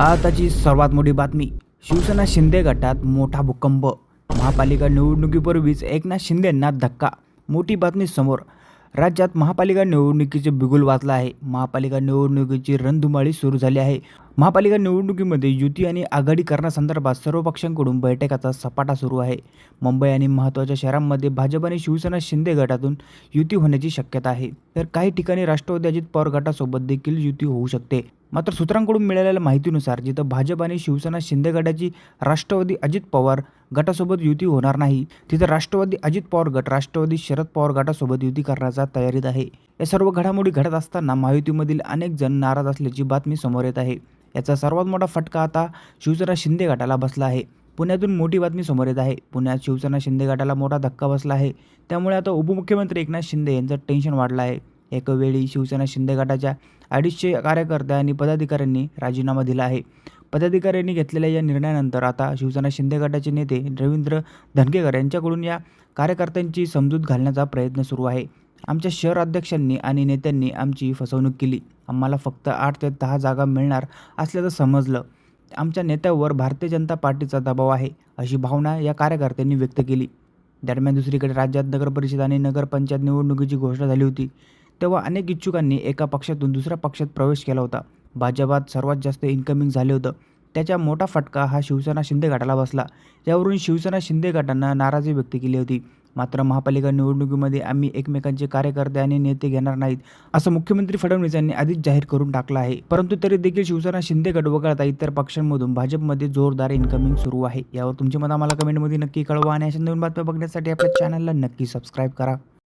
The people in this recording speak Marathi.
आताची सर्वात मोठी बातमी. शिवसेना शिंदे गटात मोठा भूकंप. महापालिका निवडणुकीपूर्वीच एकनाथ शिंदेंना धक्का. मोठी बातमी समोर. राज्यात महापालिका निवडणुकीचे बिगुल वाचला आहे. महापालिका निवडणुकीची रणधुमाळी सुरू झाली आहे. महापालिका निवडणुकीमध्ये युती आणि आघाडी करण्यासंदर्भात सर्व पक्षांकडून बैठकाचा सपाटा सुरू आहे. मुंबई आणि महत्त्वाच्या शहरांमध्ये भाजप आणि शिवसेना शिंदे गटातून युती होण्याची शक्यता आहे. तर काही ठिकाणी राष्ट्रवादी अजित पवार गटासोबत देखील युती होऊ शकते. मात्र सूत्रांकडून मिळालेल्या माहितीनुसार जिथं भाजप आणि शिवसेना शिंदे गटाची राष्ट्रवादी अजित पवार गटासोबत युती होणार नाही तिथं राष्ट्रवादी अजित पवार गट राष्ट्रवादी शरद पवार गटासोबत युती करण्याचा तयारीत आहे. या सर्व घडामोडी घडत असताना महायुतीमधील अनेक जण नाराज असल्याची बातमी समोर येत आहे. याचा सर्वात मोठा फटका आता शिवसेना शिंदे गटाला बसला आहे. पुण्यातून मोठी बातमी समोर येत आहे. पुण्यात शिवसेना शिंदे गटाला मोठा धक्का बसला आहे. त्यामुळे आता उपमुख्यमंत्री एकनाथ शिंदे यांचं टेन्शन वाढलं आहे. एकवेळी शिवसेना शिंदे गटाच्या अडीचशे कार्यकर्त्या आणि पदाधिकाऱ्यांनी राजीनामा दिला आहे. पदाधिकाऱ्यांनी घेतलेल्या या निर्णयानंतर आता शिवसेना शिंदे गटाचे नेते रवींद्र धनगेकर यांच्याकडून या कार्यकर्त्यांची समजूत घालण्याचा प्रयत्न सुरू आहे. आमच्या शहर अध्यक्षांनी आणि नेत्यांनी आमची फसवणूक केली. आम्हाला फक्त आठ ते दहा जागा मिळणार असल्याचं समजलं. आमच्या नेत्यावर भारतीय जनता पार्टीचा दबाव आहे अशी भावना या कार्यकर्त्यांनी व्यक्त केली. दरम्यान दुसरीकडे राज्यात नगरपरिषद आणि नगरपंचायत निवडणुकीची घोषणा झाली होती. तेव्हा अनेक इच्छुकांनी एका पक्षातून दुसऱ्या पक्षात प्रवेश केला होता. भाजपात सर्वात जास्त इन्कमिंग झाले होतं. त्याचा मोठा फटका हा शिवसेना शिंदे गटाला बसला. यावरून शिवसेना शिंदे गटानं नाराजी व्यक्त केली होती. मात्र महापालिका निवडणुकीमध्ये आम्ही एकमेकांचे कार्यकर्ते आणि नेते घेणार नाहीत असं मुख्यमंत्री फडणवीस यांनी आधीच जाहीर करून टाकलं आहे. परंतु तरी देखील शिवसेना शिंदे गट वगळता इतर पक्षांमधून भाजपमध्ये जोरदार इन्कमिंग सुरू आहे. यावर तुमचे मत आम्हाला कमेंटमध्ये नक्की कळवा आणि अशा नवीन बातम्या बघण्यासाठी आपल्या चॅनलला नक्की सबस्क्राईब करा.